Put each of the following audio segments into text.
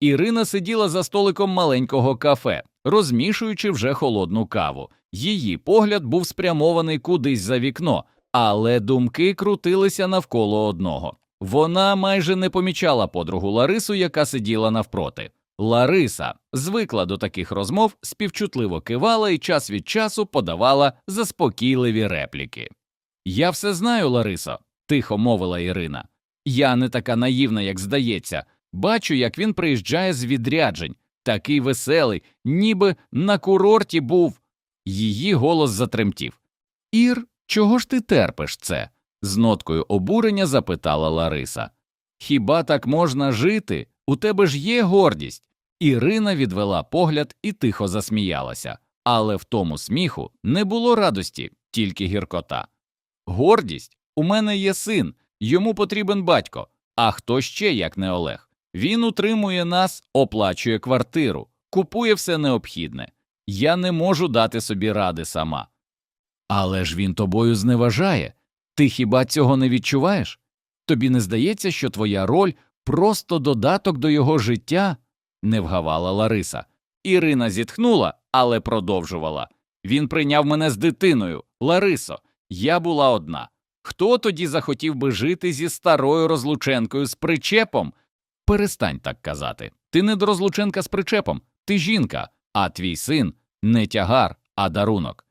Ірина сиділа за столиком маленького кафе, розмішуючи вже холодну каву. Її погляд був спрямований кудись за вікно, але думки крутилися навколо одного. Вона майже не помічала подругу Ларису, яка сиділа навпроти. Лариса звикла до таких розмов, співчутливо кивала і час від часу подавала заспокійливі репліки. Я все знаю, Ларисо, тихо мовила Ірина. Я не така наївна, як здається. Бачу, як він приїжджає з відряджень, такий веселий, ніби на курорті був. Її голос затремтів. Ір, чого ж ти терпиш це? з ноткою обурення запитала Лариса. Хіба так можна жити? У тебе ж є гордість. Ірина відвела погляд і тихо засміялася, але в тому сміху не було радості, тільки гіркота. Гордість у мене є син, йому потрібен батько. А хто ще, як не Олег? Він утримує нас, оплачує квартиру, купує все необхідне. Я не можу дати собі ради сама. Але ж він тобою зневажає. Ти хіба цього не відчуваєш? Тобі не здається, що твоя роль просто додаток до його життя? не вгавала Лариса. Ірина зітхнула, але продовжувала. Він прийняв мене з дитиною. Ларисо, я була одна. Хто тоді захотів би жити зі старою розлученкою з причепом? Перестань так казати. Ти не до розлученка з причепом, ти жінка, а твій син не тягар, а дарунок.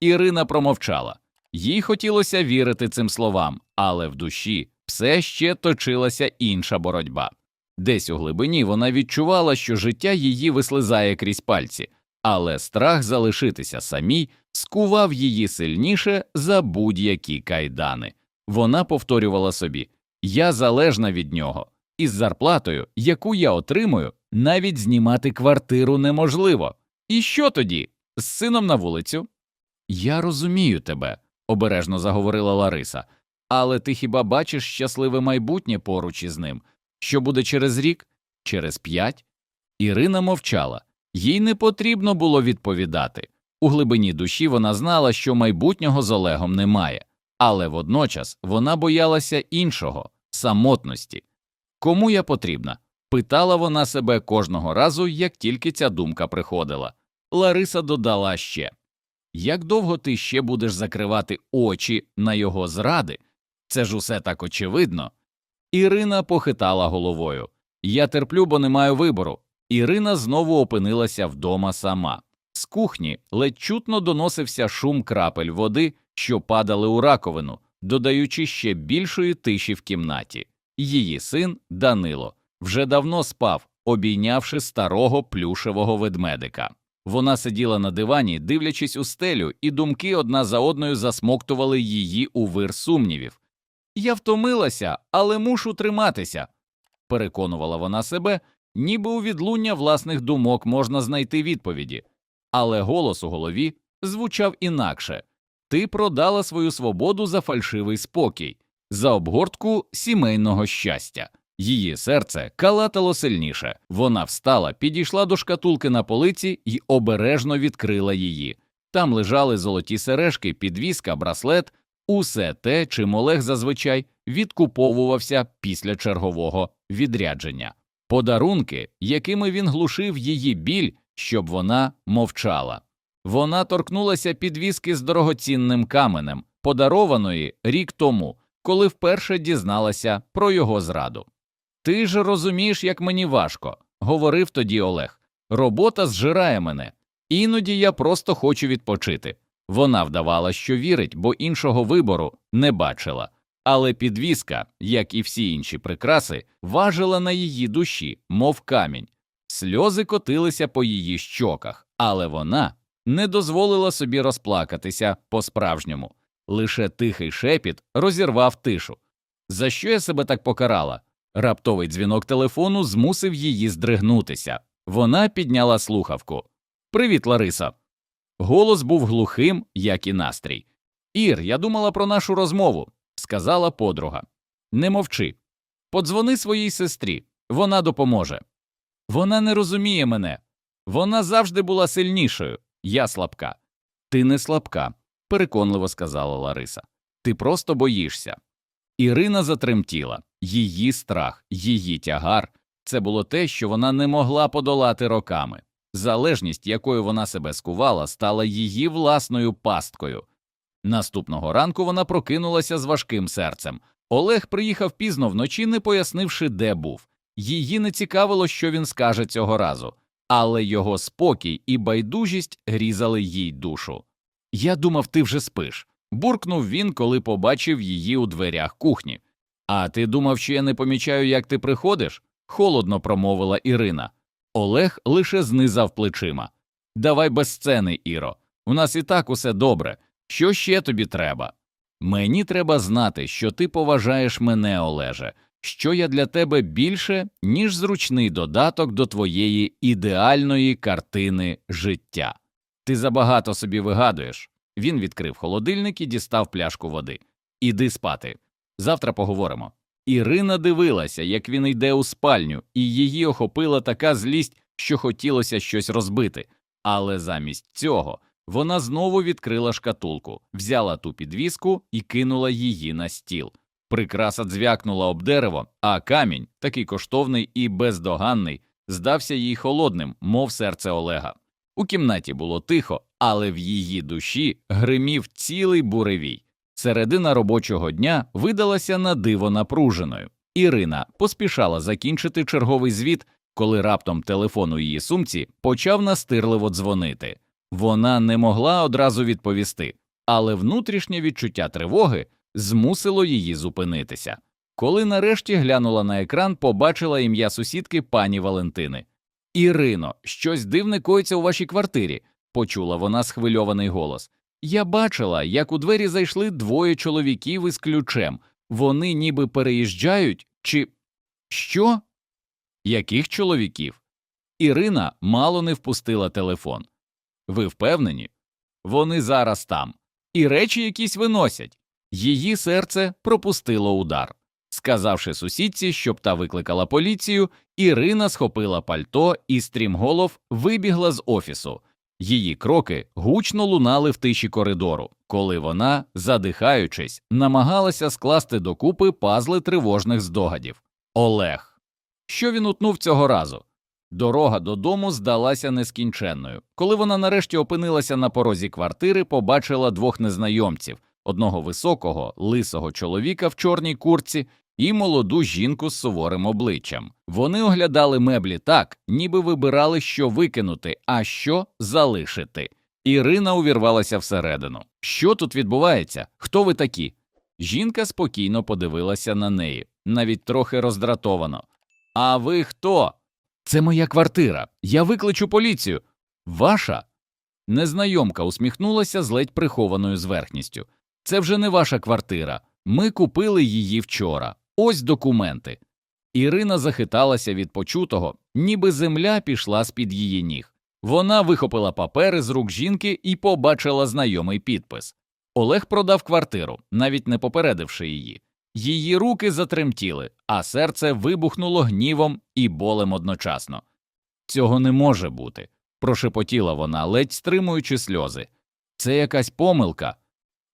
Ірина промовчала. Їй хотілося вірити цим словам, але в душі все ще точилася інша боротьба. Десь у глибині вона відчувала, що життя її вислизає крізь пальці, але страх залишитися самій скував її сильніше за будь-які кайдани. Вона повторювала собі Я залежна від нього, із зарплатою, яку я отримую, навіть знімати квартиру неможливо. І що тоді? З сином на вулицю? Я розумію тебе, обережно заговорила Лариса, але ти хіба бачиш щасливе майбутнє поруч із ним? Що буде через рік, через п'ять? Ірина мовчала, їй не потрібно було відповідати. У глибині душі вона знала, що майбутнього з Олегом немає, але водночас вона боялася іншого самотності. Кому я потрібна? питала вона себе кожного разу, як тільки ця думка приходила. Лариса додала ще як довго ти ще будеш закривати очі на його зради? Це ж усе так очевидно. Ірина похитала головою. Я терплю, бо не маю вибору. Ірина знову опинилася вдома сама. З кухні ледь чутно доносився шум крапель води, що падали у раковину, додаючи ще більшої тиші в кімнаті. Її син Данило вже давно спав, обійнявши старого плюшевого ведмедика. Вона сиділа на дивані, дивлячись у стелю, і думки одна за одною засмоктували її у вир сумнівів. Я втомилася, але мушу триматися, переконувала вона себе, ніби у відлуння власних думок можна знайти відповіді. Але голос у голові звучав інакше ти продала свою свободу за фальшивий спокій, за обгортку сімейного щастя. Її серце калатало сильніше. Вона встала, підійшла до шкатулки на полиці і обережно відкрила її. Там лежали золоті сережки, підвіска, браслет, усе те, чим Олег зазвичай відкуповувався після чергового відрядження, подарунки, якими він глушив її біль, щоб вона мовчала. Вона торкнулася підвіски з дорогоцінним каменем, подарованої рік тому, коли вперше дізналася про його зраду. Ти ж розумієш, як мені важко, говорив тоді Олег. Робота зжирає мене, іноді я просто хочу відпочити. Вона вдавала, що вірить, бо іншого вибору не бачила. Але підвіска, як і всі інші прикраси, важила на її душі, мов камінь. Сльози котилися по її щоках, але вона не дозволила собі розплакатися по справжньому. Лише тихий шепіт розірвав тишу. За що я себе так покарала? Раптовий дзвінок телефону змусив її здригнутися. Вона підняла слухавку. Привіт, Лариса. Голос був глухим, як і настрій. Ір, я думала про нашу розмову, сказала подруга. Не мовчи. Подзвони своїй сестрі, вона допоможе. Вона не розуміє мене. Вона завжди була сильнішою. Я слабка. Ти не слабка, переконливо сказала Лариса. Ти просто боїшся. Ірина затремтіла її страх, її тягар це було те, що вона не могла подолати роками. Залежність, якою вона себе скувала, стала її власною пасткою. Наступного ранку вона прокинулася з важким серцем. Олег приїхав пізно вночі, не пояснивши, де був. Її не цікавило, що він скаже цього разу, але його спокій і байдужість грізали їй душу. Я думав, ти вже спиш. буркнув він, коли побачив її у дверях кухні. А ти думав, що я не помічаю, як ти приходиш? холодно промовила Ірина. Олег лише знизав плечима. Давай без сцени, Іро. У нас і так усе добре. Що ще тобі треба? Мені треба знати, що ти поважаєш мене, Олеже, що я для тебе більше, ніж зручний додаток до твоєї ідеальної картини життя. Ти забагато собі вигадуєш. Він відкрив холодильник і дістав пляшку води. Іди спати. Завтра поговоримо. Ірина дивилася, як він йде у спальню, і її охопила така злість, що хотілося щось розбити. Але замість цього вона знову відкрила шкатулку, взяла ту підвіску і кинула її на стіл. Прикраса дзвякнула об дерево, а камінь, такий коштовний і бездоганний, здався їй холодним, мов серце Олега. У кімнаті було тихо, але в її душі гримів цілий буревій. Середина робочого дня видалася на диво напруженою. Ірина поспішала закінчити черговий звіт, коли раптом телефон у її сумці почав настирливо дзвонити. Вона не могла одразу відповісти, але внутрішнє відчуття тривоги змусило її зупинитися. Коли нарешті глянула на екран, побачила ім'я сусідки пані Валентини. Ірино, щось дивне коїться у вашій квартирі, почула вона схвильований голос. Я бачила, як у двері зайшли двоє чоловіків із ключем. Вони ніби переїжджають, чи що? Яких чоловіків? Ірина мало не впустила телефон. Ви впевнені? Вони зараз там, і речі якісь виносять. Її серце пропустило удар. Сказавши сусідці, щоб та викликала поліцію, Ірина схопила пальто і стрімголов вибігла з офісу. Її кроки гучно лунали в тиші коридору, коли вона, задихаючись, намагалася скласти докупи пазли тривожних здогадів. Олег. Що він утнув цього разу? Дорога додому здалася нескінченною. Коли вона нарешті опинилася на порозі квартири, побачила двох незнайомців одного високого, лисого чоловіка в чорній курці і молоду жінку з суворим обличчям. Вони оглядали меблі так, ніби вибирали, що викинути, а що залишити. Ірина увірвалася всередину. Що тут відбувається? Хто ви такі? Жінка спокійно подивилася на неї, навіть трохи роздратовано. А ви хто? Це моя квартира. Я викличу поліцію. Ваша? Незнайомка усміхнулася з ледь прихованою зверхністю. Це вже не ваша квартира. Ми купили її вчора. Ось документи. Ірина захиталася від почутого, ніби земля пішла з під її ніг. Вона вихопила папери з рук жінки і побачила знайомий підпис. Олег продав квартиру, навіть не попередивши її. Її руки затремтіли, а серце вибухнуло гнівом і болем одночасно. Цього не може бути, прошепотіла вона, ледь стримуючи сльози. Це якась помилка.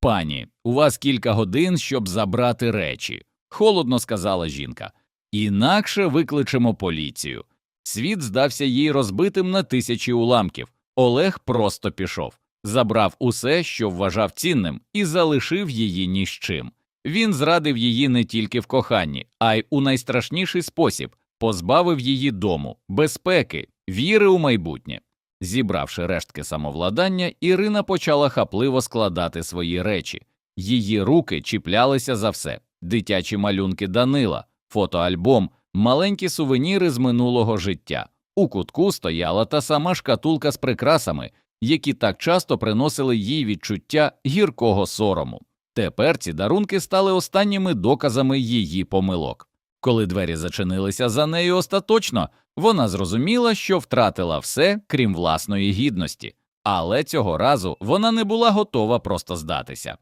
Пані, у вас кілька годин, щоб забрати речі, холодно сказала жінка. Інакше викличемо поліцію. Світ здався їй розбитим на тисячі уламків. Олег просто пішов, забрав усе, що вважав цінним, і залишив її ні з чим. Він зрадив її не тільки в коханні, а й у найстрашніший спосіб позбавив її дому, безпеки, віри у майбутнє. Зібравши рештки самовладання, Ірина почала хапливо складати свої речі. Її руки чіплялися за все дитячі малюнки Данила, фотоальбом, маленькі сувеніри з минулого життя. У кутку стояла та сама шкатулка з прикрасами, які так часто приносили їй відчуття гіркого сорому. Тепер ці дарунки стали останніми доказами її помилок. Коли двері зачинилися за нею остаточно, вона зрозуміла, що втратила все, крім власної гідності, але цього разу вона не була готова просто здатися.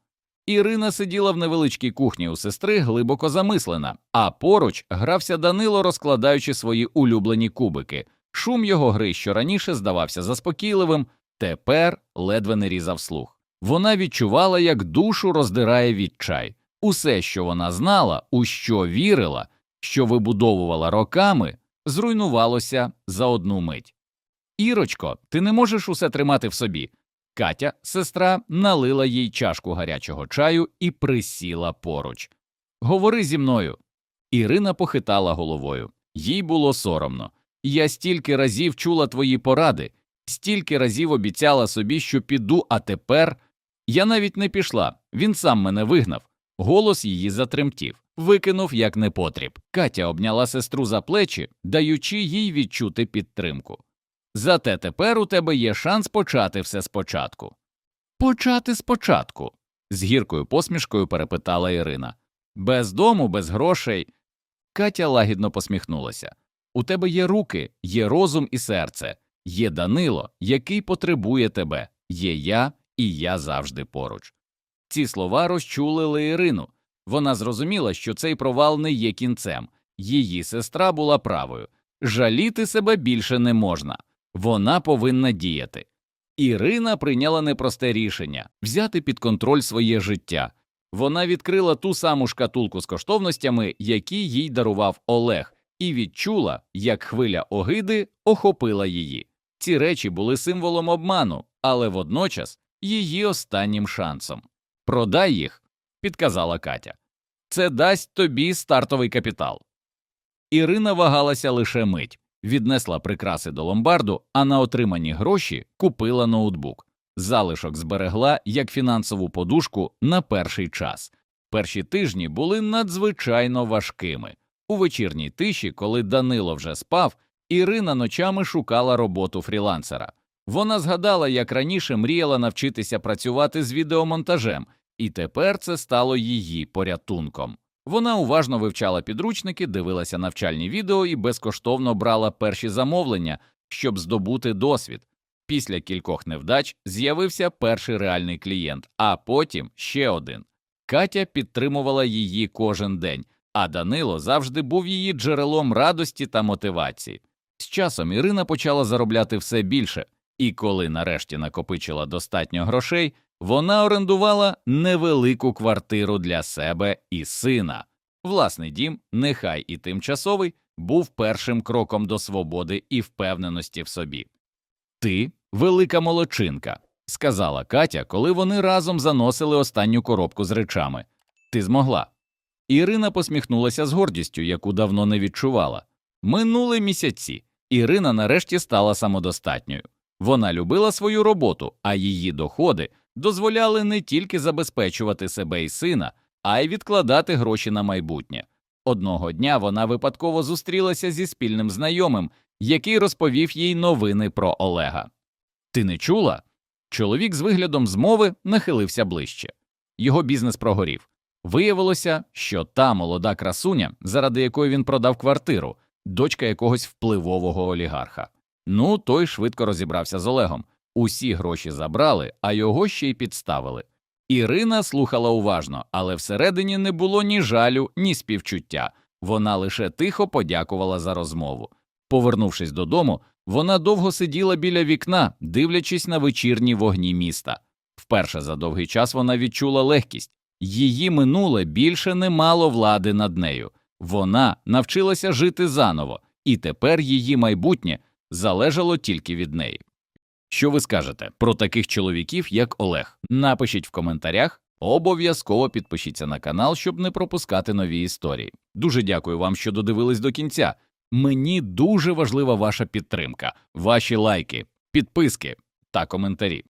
Ірина сиділа в невеличкій кухні у сестри, глибоко замислена, а поруч грався Данило, розкладаючи свої улюблені кубики. Шум його гри, що раніше здавався заспокійливим, тепер ледве не різав слух. Вона відчувала, як душу роздирає відчай. Усе, що вона знала, у що вірила, що вибудовувала роками, зруйнувалося за одну мить. Ірочко, ти не можеш усе тримати в собі. Катя, сестра, налила їй чашку гарячого чаю і присіла поруч. Говори зі мною. Ірина похитала головою. Їй було соромно. Я стільки разів чула твої поради, стільки разів обіцяла собі, що піду, а тепер я навіть не пішла. Він сам мене вигнав. Голос її затремтів, викинув як непотріб. Катя обняла сестру за плечі, даючи їй відчути підтримку. Зате тепер у тебе є шанс почати все спочатку. Почати спочатку. з гіркою посмішкою перепитала Ірина. Без дому, без грошей. Катя лагідно посміхнулася. У тебе є руки, є розум і серце, є Данило, який потребує тебе, є я, і я завжди поруч. Ці слова розчулили Ірину. Вона зрозуміла, що цей провал не є кінцем. Її сестра була правою. Жаліти себе більше не можна. Вона повинна діяти. Ірина прийняла непросте рішення взяти під контроль своє життя. Вона відкрила ту саму шкатулку з коштовностями, які їй дарував Олег, і відчула, як хвиля огиди охопила її. Ці речі були символом обману, але водночас її останнім шансом. Продай їх, підказала Катя. Це дасть тобі стартовий капітал. Ірина вагалася лише мить, віднесла прикраси до ломбарду, а на отримані гроші купила ноутбук. Залишок зберегла як фінансову подушку на перший час. Перші тижні були надзвичайно важкими. У вечірній тиші, коли Данило вже спав, Ірина ночами шукала роботу фрілансера. Вона згадала, як раніше мріяла навчитися працювати з відеомонтажем, і тепер це стало її порятунком. Вона уважно вивчала підручники, дивилася навчальні відео і безкоштовно брала перші замовлення, щоб здобути досвід. Після кількох невдач з'явився перший реальний клієнт, а потім ще один. Катя підтримувала її кожен день, а Данило завжди був її джерелом радості та мотивації. З часом Ірина почала заробляти все більше, і коли нарешті накопичила достатньо грошей, вона орендувала невелику квартиру для себе і сина. Власний дім, нехай і тимчасовий, був першим кроком до свободи і впевненості в собі. Ти велика молодчинка, сказала Катя, коли вони разом заносили останню коробку з речами. Ти змогла. Ірина посміхнулася з гордістю, яку давно не відчувала. Минули місяці. Ірина нарешті стала самодостатньою. Вона любила свою роботу, а її доходи дозволяли не тільки забезпечувати себе і сина, а й відкладати гроші на майбутнє. Одного дня вона випадково зустрілася зі спільним знайомим, який розповів їй новини про Олега. Ти не чула? Чоловік з виглядом змови нахилився ближче. Його бізнес прогорів. Виявилося, що та молода красуня, заради якої він продав квартиру, дочка якогось впливового олігарха. Ну, той швидко розібрався з Олегом. Усі гроші забрали, а його ще й підставили. Ірина слухала уважно, але всередині не було ні жалю, ні співчуття. Вона лише тихо подякувала за розмову. Повернувшись додому, вона довго сиділа біля вікна, дивлячись на вечірні вогні міста. Вперше за довгий час вона відчула легкість. Її минуле більше не мало влади над нею. Вона навчилася жити заново, і тепер її майбутнє залежало тільки від неї. Що ви скажете про таких чоловіків, як Олег? Напишіть в коментарях, обов'язково підпишіться на канал, щоб не пропускати нові історії. Дуже дякую вам, що додивились до кінця. Мені дуже важлива ваша підтримка, ваші лайки, підписки та коментарі.